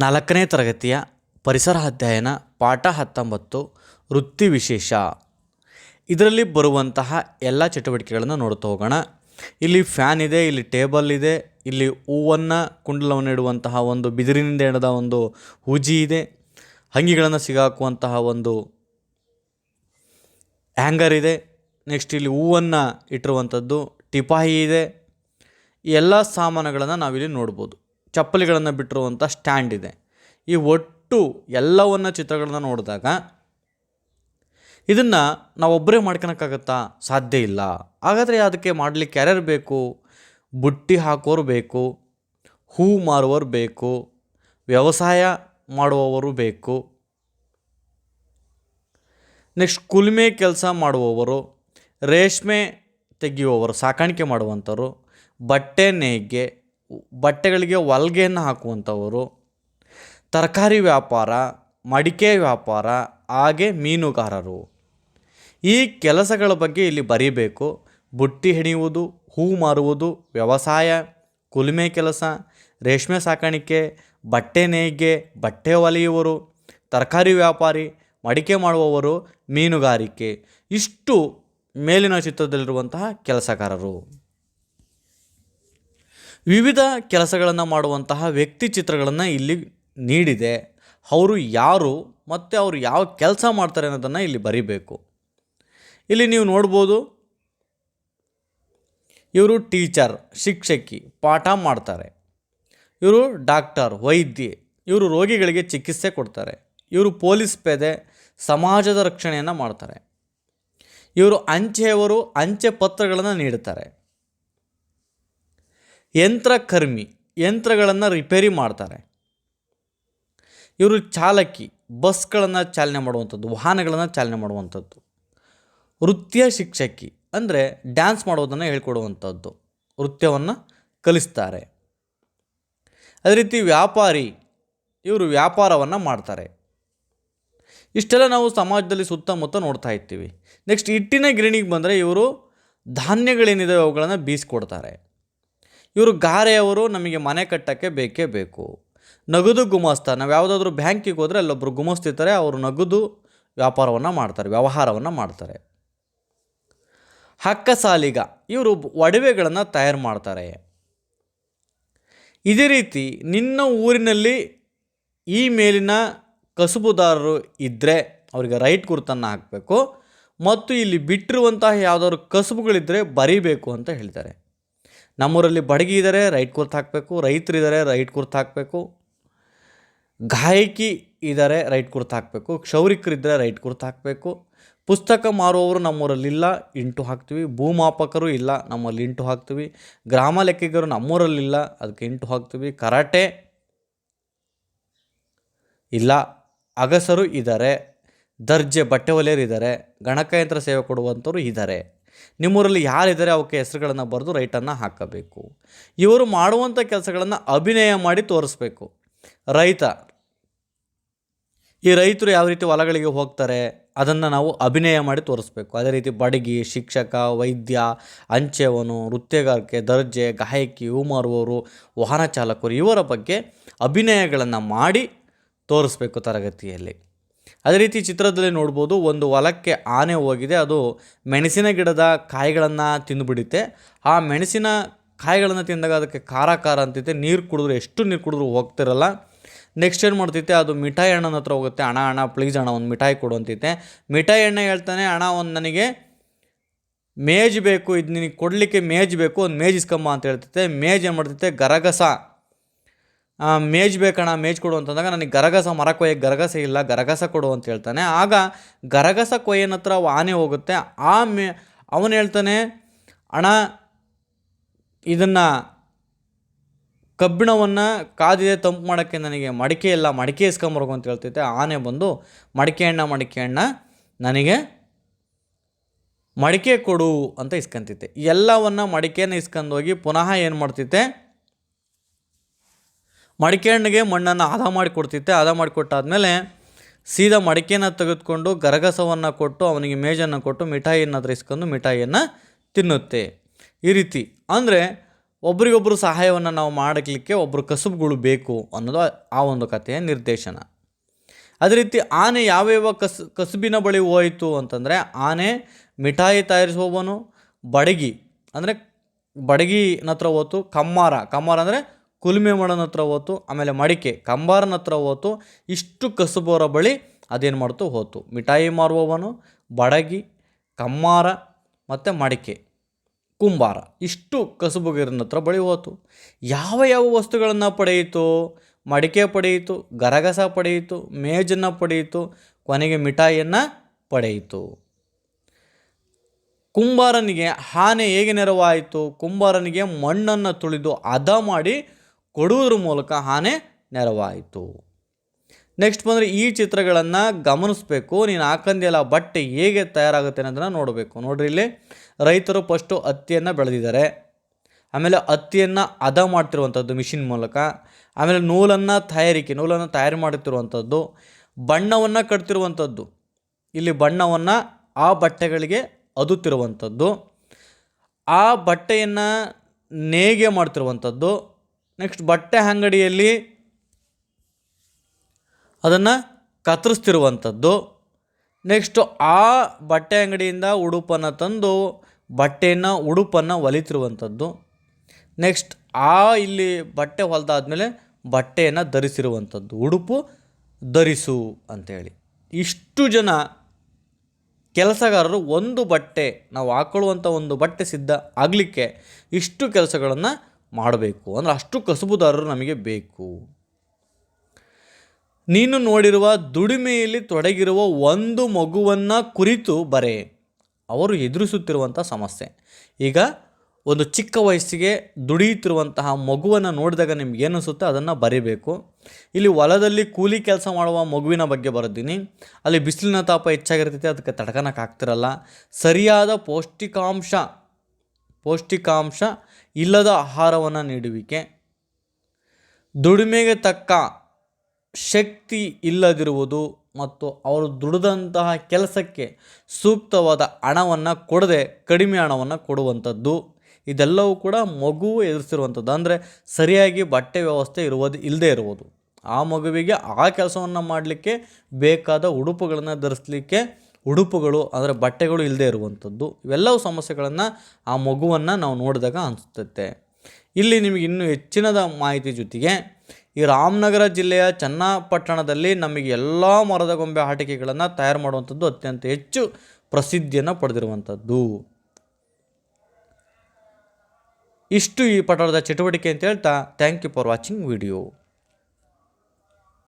ನಾಲ್ಕನೇ ತರಗತಿಯ ಪರಿಸರ ಅಧ್ಯಯನ ಪಾಠ ಹತ್ತೊಂಬತ್ತು, ವೃತ್ತಿ ವಿಶೇಷ. ಇದರಲ್ಲಿ ಬರುವಂತಹ ಎಲ್ಲ ಚಟುವಟಿಕೆಗಳನ್ನು ನೋಡ್ತಾ ಹೋಗೋಣ. ಇಲ್ಲಿ ಫ್ಯಾನ್ ಇದೆ, ಇಲ್ಲಿ ಟೇಬಲ್ ಇದೆ, ಇಲ್ಲಿ ಹೂವನ್ನು ಕುಂಡಲವನ್ನು ಇಡುವಂತಹ ಒಂದು ಬಿದಿರಿನಿಂದ ಹಿಡಿದ ಒಂದು ಹೂಜಿ ಇದೆ. ಅಂಗಿಗಳನ್ನು ಸಿಗಾಕುವಂತಹ ಒಂದು ಹ್ಯಾಂಗರ್ ಇದೆ. ನೆಕ್ಸ್ಟ್ ಇಲ್ಲಿ ಹೂವನ್ನು ಇಟ್ಟಿರುವಂಥದ್ದು ಟಿಪಾಯಿ ಇದೆ. ಎಲ್ಲ ಸಾಮಾನುಗಳನ್ನು ನಾವಿಲ್ಲಿ ನೋಡ್ಬೋದು. ಚಪ್ಪಲಿಗಳನ್ನು ಬಿಟ್ಟಿರುವಂಥ ಸ್ಟ್ಯಾಂಡ್ ಇದೆ. ಈ ಒಟ್ಟು ಎಲ್ಲವನ್ನ ಚಿತ್ರಗಳನ್ನ ನೋಡಿದಾಗ ಇದನ್ನು ನಾವೊಬ್ಬರೇ ಮಾಡ್ಕೊಳಕ್ಕಾಗತ್ತಾ ಸಾಧ್ಯ ಇಲ್ಲ. ಹಾಗಾದರೆ ಅದಕ್ಕೆ ಮಾಡಲಿಕ್ಕೆ ಯಾರ್ಯಾರು ಬೇಕು? ಬುಟ್ಟಿ ಹಾಕೋರು ಬೇಕು, ಹೂ ಮಾರುವವರು ಬೇಕು, ವ್ಯವಸಾಯ ಮಾಡುವವರು ಬೇಕು, ನೆಕ್ಸ್ಟ್ ಕುಲ್ಮೆ ಕೆಲಸ ಮಾಡುವವರು, ರೇಷ್ಮೆ ತೆಗೆಯುವವರು, ಸಾಕಾಣಿಕೆ ಮಾಡುವಂಥವ್ರು, ಬಟ್ಟೆ ನೇಯ್ಗೆ ಬಟ್ಟೆಗಳಿಗೆ ಹೊಲ್ಗೆಯನ್ನು ಹಾಕುವಂಥವರು, ತರಕಾರಿ ವ್ಯಾಪಾರ, ಮಡಿಕೆ ವ್ಯಾಪಾರ, ಹಾಗೆ ಮೀನುಗಾರರು. ಈ ಕೆಲಸಗಳ ಬಗ್ಗೆ ಇಲ್ಲಿ ಬರೀಬೇಕು. ಬುಟ್ಟಿ ಹೆಣೆಯುವುದು, ಹೂ ಮಾರುವುದು, ವ್ಯವಸಾಯ, ಕುಲುಮೆ ಕೆಲಸ, ರೇಷ್ಮೆ ಸಾಕಾಣಿಕೆ, ಬಟ್ಟೆ ನೇಯ್ಗೆ, ಬಟ್ಟೆ ಒಲೆಯುವರು, ತರಕಾರಿ ವ್ಯಾಪಾರಿ, ಮಡಿಕೆ ಮಾಡುವವರು ಮೀನುಗಾರಿಕೆ. ಇಷ್ಟು ಮೇಲಿನ ಚಿತ್ರದಲ್ಲಿರುವಂತಹ ಕೆಲಸಗಾರರು. ವಿವಿಧ ಕೆಲಸಗಳನ್ನು ಮಾಡುವಂತಹ ವ್ಯಕ್ತಿ ಚಿತ್ರಗಳನ್ನು ಇಲ್ಲಿ ನೀಡಿದೆ. ಅವರು ಯಾರು ಮತ್ತು ಅವರು ಯಾವ ಕೆಲಸ ಮಾಡ್ತಾರೆ ಅನ್ನೋದನ್ನು ಇಲ್ಲಿ ಬರಿಬೇಕು. ಇಲ್ಲಿ ನೀವು ನೋಡ್ಬೋದು, ಇವರು ಟೀಚರ್, ಶಿಕ್ಷಕಿ, ಪಾಠ ಮಾಡ್ತಾರೆ. ಇವರು ಡಾಕ್ಟರ್, ವೈದ್ಯೆ, ಇವರು ರೋಗಿಗಳಿಗೆ ಚಿಕಿತ್ಸೆ ಕೊಡ್ತಾರೆ. ಇವರು ಪೊಲೀಸ್ ಪೇದೆ, ಸಮಾಜದ ರಕ್ಷಣೆಯನ್ನು ಮಾಡ್ತಾರೆ. ಇವರು ಅಂಚೆಯವರು ಅಂಚೆ ಪತ್ರಗಳನ್ನು ನೀಡುತ್ತಾರೆ ಯಂತ್ರಕರ್ಮಿ, ಯಂತ್ರಗಳನ್ನು ರಿಪೇರಿ ಮಾಡ್ತಾರೆ. ಇವರು ಚಾಲಕಿ ಬಸ್ಗಳನ್ನು ಚಾಲನೆ ಮಾಡುವಂಥದ್ದು, ವಾಹನಗಳನ್ನು ಚಾಲನೆ ಮಾಡುವಂಥದ್ದು. ವೃತ್ತಿಯ ಶಿಕ್ಷಕಿ, ಅಂದರೆ ಡ್ಯಾನ್ಸ್ ಮಾಡೋದನ್ನು ಹೇಳ್ಕೊಡುವಂಥದ್ದು ನೃತ್ಯವನ್ನು ಕಲಿಸ್ತಾರೆ. ಅದೇ ರೀತಿ ವ್ಯಾಪಾರಿ, ಇವರು ವ್ಯಾಪಾರವನ್ನು ಮಾಡ್ತಾರೆ. ಇಷ್ಟೆಲ್ಲ ನಾವು ಸಮಾಜದಲ್ಲಿ ಸುತ್ತಮುತ್ತ ನೋಡ್ತಾ ಇರ್ತೀವಿ. ನೆಕ್ಸ್ಟ್ ಹಿಟ್ಟಿನ ಗಿರಣಿಗೆ ಬಂದರೆ ಇವರು ಧಾನ್ಯಗಳೇನಿದೆ ಅವುಗಳನ್ನು ಬೀಸಿಕೊಡ್ತಾರೆ. ಇವರು ಗಾರೆಯವರು ನಮಗೆ ಮನೆ ಕಟ್ಟೋಕ್ಕೆ ಬೇಕೇ ಬೇಕು. ನಗದು ಗುಮಾಸ್ತ, ನಾವು ಯಾವುದಾದ್ರೂ ಬ್ಯಾಂಕಿಗೆ ಹೋದರೆ ಅಲ್ಲೊಬ್ಬರು ಗುಮಾಸ್ತಿರ್ತಾರೆ, ಅವರು ನಗದು ವ್ಯಾಪಾರವನ್ನು ಮಾಡ್ತಾರೆ, ವ್ಯವಹಾರವನ್ನು ಮಾಡ್ತಾರೆ. ಹಕ್ಕ ಸಾಲಿಗ, ಇವರು ಒಡವೆಗಳನ್ನು ತಯಾರು ಮಾಡ್ತಾರೆ. ಇದೇ ರೀತಿ ನಿನ್ನ ಊರಿನಲ್ಲಿ ಈ ಮೇಲಿನ ಕಸುಬುದಾರರು ಇದ್ದರೆ ಅವರಿಗೆ ರೈಟ್ ಗುರುತನ್ನು ಹಾಕಬೇಕು, ಮತ್ತು ಇಲ್ಲಿ ಬಿಟ್ಟಿರುವಂತಹ ಯಾವುದಾದ್ರು ಕಸುಬುಗಳಿದ್ದರೆ ಬರೀಬೇಕು ಅಂತ ಹೇಳ್ತಾರೆ. ನಮ್ಮೂರಲ್ಲಿ ಬಡಗಿ ಇದ್ದಾರೆ ರೈಟ್ ಕುರ್ತು ಹಾಕಬೇಕು. ರೈತರಿದ್ದಾರೆ ರೈಟ್ ಕುರ್ತು ಹಾಕಬೇಕು. ಗಾಯಕಿ ಇದ್ದಾರೆ ರೈಟ್ ಕುರ್ತು ಹಾಕಬೇಕು. ಕ್ಷೌರಿಕರಿದ್ದರೆ ರೈಟ್ ಕುರ್ತು ಹಾಕಬೇಕು. ಪುಸ್ತಕ ಮಾರುವವರು ನಮ್ಮೂರಲ್ಲಿಲ್ಲ ಇಂಟು ಹಾಕ್ತೀವಿ. ಭೂಮಾಪಕರು ಇಲ್ಲ, ನಮ್ಮಲ್ಲಿ ಇಂಟು ಹಾಕ್ತೀವಿ. ಗ್ರಾಮ ಲೆಕ್ಕಿಗರು ನಮ್ಮೂರಲ್ಲಿಲ್ಲ ಅದಕ್ಕೆ ಇಂಟು ಹಾಕ್ತೀವಿ. ಕರಾಟೆ ಇಲ್ಲ, ಅಗಸರು ಇದ್ದಾರೆ ದರ್ಜೆ ಬಟ್ಟೆ ಒಲೆಯರು ಇದ್ದಾರೆ ಗಣಕಯಂತ್ರ ಸೇವೆ ಕೊಡುವಂಥವ್ರು ಇದ್ದಾರೆ ನಿಮ್ಮೂರಲ್ಲಿ ಯಾರಿದ್ದಾರೆ ಅವಕ್ಕೆ ಹೆಸರುಗಳನ್ನು ಬರೆದು ರೈಟನ್ನು ಹಾಕಬೇಕು. ಇವರು ಮಾಡುವಂಥ ಕೆಲಸಗಳನ್ನು ಅಭಿನಯ ಮಾಡಿ ತೋರಿಸ್ಬೇಕು. ರೈತ, ಈ ರೈತರು ಯಾವ ರೀತಿ ಹೊಲಗಳಿಗೆ ಹೋಗ್ತಾರೆ ಅದನ್ನು ನಾವು ಅಭಿನಯ ಮಾಡಿ ತೋರಿಸ್ಬೇಕು. ಅದೇ ರೀತಿ ಬಡಗಿ, ಶಿಕ್ಷಕ, ವೈದ್ಯ, ಅಂಚೆವನು, ನೃತ್ಯಗಾರಿಕೆ, ದರ್ಜೆ, ಗಾಯಕಿ ಹೂ ವಾಹನ ಚಾಲಕರು ಇವರ ಬಗ್ಗೆ ಅಭಿನಯಗಳನ್ನು ಮಾಡಿ ತೋರಿಸ್ಬೇಕು ತರಗತಿಯಲ್ಲಿ. ಅದೇ ರೀತಿ ಚಿತ್ರದಲ್ಲಿ ನೋಡ್ಬೋದು ಒಂದು ಹೊಲಕ್ಕೆ ಆನೆ ಹೋಗಿದೆ, ಅದು ಮೆಣಸಿನ ಗಿಡದ ಕಾಯಿಗಳನ್ನು ತಿಂದುಬಿಡುತ್ತೆ. ಆ ಮೆಣಸಿನ ಕಾಯಿಗಳನ್ನು ತಿಂದಾಗ ಅದಕ್ಕೆ ಖಾರ ಖಾರ ಅಂತಿತ್ತೆ ನೀರು ಕುಡಿದ್ರೆ ಎಷ್ಟು ನೀರು ಕುಡಿದ್ರು ಹೋಗ್ತಿರಲ್ಲ. ನೆಕ್ಸ್ಟ್ ಏನು ಮಾಡ್ತೈತೆ ಅದು ಮಿಠಾಯಿ ಹಣ್ಣನ ಹತ್ರ ಹೋಗುತ್ತೆ, ಅಣ್ಣ ಅಣ್ಣ ಪ್ಲೀಸ್ ಅಣ್ಣ, ಒಂದು ಮಿಠಾಯಿ ಕೊಡು ಅಂತೈತೆ ಮಿಠಾಯಿ ಹಣ್ಣೆ ಹೇಳ್ತಾನೆ, ಅಣ್ಣ, ಒಂದು ನನಗೆ ಮೇಜ್ ಬೇಕು, ಇದು ನಿನಗೆ ಕೊಡಲಿಕ್ಕೆ ಮೇಜ್ ಬೇಕು, ಒಂದು ಮೇಜ್ ಅಂತ ಹೇಳ್ತೈತೆ ಮೇಜ್ ಏನು ಮಾಡ್ತೈತೆ ಗರಗಸ. ಮೇಜ್ ಬೇಕಣ್ಣ, ಮೇಜ್ ಕೊಡು ಅಂತಂದಾಗ ನನಗೆ ಗರಗಸ ಮರ ಕೊಯ್ಯಕ್ಕೆ ಗರಗಸ ಇಲ್ಲ, ಗರಗಸ ಕೊಡು ಅಂತ ಹೇಳ್ತಾನೆ. ಆಗ ಗರಗಸ ಕೊಯ್ಯನ ಹತ್ರ ಆನೆ ಹೋಗುತ್ತೆ. ಆ ಮೇ, ಅವನು ಹೇಳ್ತಾನೆ, ಅಣ್ಣ, ಇದನ್ನು ಕಬ್ಬಿಣವನ್ನು ಕಾದಿದೆ ತಂಪು ಮಾಡೋಕ್ಕೆ ನನಗೆ ಮಡಿಕೆ ಇಲ್ಲ, ಮಡಿಕೆ ಇಸ್ಕೊಂಬರ್ಗು ಅಂತ ಹೇಳ್ತೈತೆ. ಆನೆ ಬಂದು, ಮಡಿಕೆ ಹಣ್ಣ ಮಡಿಕೆ ಹಣ್ಣ ನನಗೆ ಮಡಿಕೆ ಕೊಡು ಅಂತ ಇಸ್ಕೊಂತೈತೆ ಎಲ್ಲವನ್ನು ಮಡಿಕೆನ ಇಸ್ಕೊಂಡೋಗಿ ಪುನಃ ಏನು ಮಾಡ್ತೈತೆ ಮಡಿಕೆ ಹಣ್ಣಿಗೆ ಮಣ್ಣನ್ನು ಹದ ಮಾಡಿ ಕೊಡ್ತಿತ್ತೆ ಹದ ಮಾಡಿ ಕೊಟ್ಟಾದ್ಮೇಲೆ ಸೀದಾ ಮಡಿಕೆನ ತೆಗೆದುಕೊಂಡು ಗರಗಸವನ್ನು ಕೊಟ್ಟು ಅವನಿಗೆ ಮೇಜನ್ನು ಕೊಟ್ಟು ಮಿಠಾಯಿಯನ್ನು ತರಿಸ್ಕೊಂಡು ಮಿಠಾಯಿಯನ್ನು ತಿನ್ನುತ್ತೆ. ಈ ರೀತಿ ಅಂದರೆ ಒಬ್ರಿಗೊಬ್ಬರು ಸಹಾಯವನ್ನು ನಾವು ಮಾಡಲಿಕ್ಕೆ ಒಬ್ಬರು ಕಸುಬುಗಳು ಬೇಕು ಅನ್ನೋದು ಆ ಒಂದು ಕಥೆಯ ನಿರ್ದೇಶನ. ಅದೇ ರೀತಿ ಆನೆ ಯಾವ್ಯಾವ ಕಸ, ಕಸುಬಿನ ಬಳಿ ಹೋಯಿತು ಅಂತಂದರೆ ಆನೆ ಮಿಠಾಯಿ ತಯಾರಿಸುವವನು, ಬಡಗಿ, ಅಂದರೆ ಬಡಗಿನ ಹತ್ರ ಹೋತು ಕಮ್ಮಾರ. ಕಮ್ಮಾರ ಅಂದರೆ ಕುಲುಮೆ ಮಾಡೋನ ಹತ್ರ ಹೋತು, ಆಮೇಲೆ ಮಡಿಕೆ, ಕಂಬಾರನ ಹತ್ರ ಹೋತು, ಇಷ್ಟು ಕಸುಬೋರ ಬಳಿ ಅದೇನು ಮಾಡ್ತು? ಹೋತು. ಮಿಠಾಯಿ ಮಾರುವವನು, ಬಡಗಿ ಕಮ್ಮಾರ ಮತ್ತು ಮಡಿಕೆ, ಕುಂಬಾರ, ಇಷ್ಟು ಕಸುಬುಗಿರನ ಹತ್ರ ಬಳಿ ಹೋತು. ಯಾವ ಯಾವ ವಸ್ತುಗಳನ್ನು ಪಡೆಯಿತು? ಮಡಿಕೆ ಪಡೆಯಿತು, ಗರಗಸ ಪಡೆಯಿತು, ಮೇಜನ್ನು ಪಡೆಯಿತು, ಕೊನೆಗೆ ಮಿಠಾಯಿಯನ್ನು ಪಡೆಯಿತು. ಕುಂಬಾರನಿಗೆ ಆನೆ ಹೇಗೆ ನೆರವಾಯಿತು? ಕುಂಬಾರನಿಗೆ ಮಣ್ಣನ್ನು ತುಳಿದು ಹದ ಮಾಡಿ ಕೊಡುವುದ್ರ ಮೂಲಕ ಹಾನೆ ನೆರವಾಯಿತು. ನೆಕ್ಸ್ಟ್ ಬಂದರೆ ಈ ಚಿತ್ರಗಳನ್ನು ಗಮನಿಸಬೇಕು. ನೀನು ಹಾಕಂದಿಲ್ಲ ಬಟ್ಟೆ ಹೇಗೆ ತಯಾರಾಗುತ್ತೆ ಅನ್ನೋದನ್ನು ನೋಡಬೇಕು. ನೋಡ್ರಿ ಇಲ್ಲಿ, ರೈತರು ಫಸ್ಟು ಹತ್ತಿಯನ್ನು ಬೆಳೆದಿದ್ದಾರೆ. ಆಮೇಲೆ ಹತ್ತಿಯನ್ನು ಹದ ಮಾಡ್ತಿರುವಂಥದ್ದು ಮಿಷಿನ್ ಮೂಲಕ. ಆಮೇಲೆ ನೂಲನ್ನು ತಯಾರಿಕೆ, ನೂಲನ್ನು ತಯಾರಿ ಮಾಡುತ್ತಿರುವಂಥದ್ದು ಬಣ್ಣವನ್ನು ಕಟ್ತಿರುವಂಥದ್ದು ಇಲ್ಲಿ ಬಣ್ಣವನ್ನು ಆ ಬಟ್ಟೆಗಳಿಗೆ ಅದುತ್ತಿರುವಂಥದ್ದು ಆ ಬಟ್ಟೆಯನ್ನು ನೇಯ್ಗೆ ಮಾಡ್ತಿರುವಂಥದ್ದು ನೆಕ್ಸ್ಟ್ ಬಟ್ಟೆ ಅಂಗಡಿಯಲ್ಲಿ ಅದನ್ನು ಕತ್ತರಿಸ್ತಿರುವಂಥದ್ದು. ನೆಕ್ಸ್ಟು ಆ ಬಟ್ಟೆ ಅಂಗಡಿಯಿಂದ ಉಡುಪನ್ನು ತಂದು ಬಟ್ಟೆಯನ್ನು ಉಡುಪನ್ನು ಹೊಲಿತಿರುವಂಥದ್ದು ನೆಕ್ಸ್ಟ್ ಆ ಇಲ್ಲಿ ಬಟ್ಟೆ ಹೊಲಿದಾದ್ಮೇಲೆ ಬಟ್ಟೆಯನ್ನು ಧರಿಸಿರುವಂಥದ್ದು. ಉಡುಪು ಧರಿಸು ಅಂತೇಳಿ. ಇಷ್ಟು ಜನ ಕೆಲಸಗಾರರು ಒಂದು ಬಟ್ಟೆ, ನಾವು ಹಾಕೊಳ್ಳುವಂಥ ಒಂದು ಬಟ್ಟೆ ಸಿದ್ಧ ಆಗಲಿಕ್ಕೆ ಇಷ್ಟು ಕೆಲಸಗಳನ್ನು ಮಾಡಬೇಕು. ಅಂದರೆ ಅಷ್ಟು ಕಸುಬುದಾರರು ನಮಗೆ ಬೇಕು. ನೀನು ನೋಡಿರುವ ದುಡಿಮೆಯಲ್ಲಿ ತೊಡಗಿರುವ ಒಂದು ಮಗುವನ್ನು ಕುರಿತು ಬರೆ. ಅವರು ಎದುರಿಸುತ್ತಿರುವಂಥ ಸಮಸ್ಯೆ. ಈಗ ಒಂದು ಚಿಕ್ಕ ವಯಸ್ಸಿಗೆ ದುಡಿಯುತ್ತಿರುವಂತಹ ಮಗುವನ್ನು ನೋಡಿದಾಗ ನಿಮ್ಗೆ ಏನಿಸುತ್ತೆ ಅದನ್ನು ಬರೀಬೇಕು. ಇಲ್ಲಿ ಹೊಲದಲ್ಲಿ ಕೂಲಿ ಕೆಲಸ ಮಾಡುವ ಮಗುವಿನ ಬಗ್ಗೆ ಬರೆದೀನಿ ಅಲ್ಲಿ ಬಿಸಿಲಿನ ತಾಪ ಹೆಚ್ಚಾಗಿರ್ತೈತೆ, ಅದಕ್ಕೆ ತಡ್ಕನಕ್ಕೆ ಆಗ್ತಿರಲ್ಲ. ಸರಿಯಾದ ಪೌಷ್ಟಿಕಾಂಶ ಪೌಷ್ಟಿಕಾಂಶ ಇಲ್ಲದ ಆಹಾರವನ್ನು ನೀಡುವಿಕೆ. ದುಡಿಮೆಗೆ ತಕ್ಕ ಶಕ್ತಿ ಇಲ್ಲದಿರುವುದು ಮತ್ತು ಅವರು ದುಡಿದಂತಹ ಕೆಲಸಕ್ಕೆ ಸೂಕ್ತವಾದ ಹಣವನ್ನು ಕೊಡದೆ ಕಡಿಮೆ ಹಣವನ್ನು ಕೊಡುವಂಥದ್ದು. ಇದೆಲ್ಲವೂ ಕೂಡ ಮಗು ಎದುರಿಸಿರುವಂಥದ್ದು. ಅಂದರೆ ಸರಿಯಾಗಿ ಬಟ್ಟೆ ವ್ಯವಸ್ಥೆ ಇರುವುದು ಇಲ್ಲದೇ ಇರುವುದು. ಆ ಮಗುವಿಗೆ ಆ ಕೆಲಸವನ್ನು ಮಾಡಲಿಕ್ಕೆ ಬೇಕಾದ ಉಡುಪುಗಳನ್ನು ಧರಿಸಲಿಕ್ಕೆ ಉಡುಪುಗಳು, ಅಂದರೆ ಬಟ್ಟೆಗಳು ಇಲ್ಲದೆ ಇರುವಂಥದ್ದು, ಇವೆಲ್ಲವೂ ಸಮಸ್ಯೆಗಳನ್ನು ಆ ಮಗುವನ್ನು ನಾವು ನೋಡಿದಾಗ ಅನಿಸುತ್ತೆ. ಇಲ್ಲಿ ನಿಮಗೆ ಇನ್ನೂ ಹೆಚ್ಚಿನದ ಮಾಹಿತಿ ಜೊತೆಗೆ, ಈ ರಾಮನಗರ ಜಿಲ್ಲೆಯ ಚನ್ನಪಟ್ಟಣದಲ್ಲಿ ನಮಗೆ ಎಲ್ಲ ಮರದ ಗೊಂಬೆ ಆಟಿಕೆಗಳನ್ನು ತಯಾರು ಮಾಡುವಂಥದ್ದು ಅತ್ಯಂತ ಹೆಚ್ಚು ಪ್ರಸಿದ್ಧಿಯನ್ನು ಪಡೆದಿರುವಂಥದ್ದು. ಇಷ್ಟು ಈ ಪಟ್ಟಣದ ಚಟುವಟಿಕೆ ಅಂತ ಹೇಳ್ತಾ thank you for watching video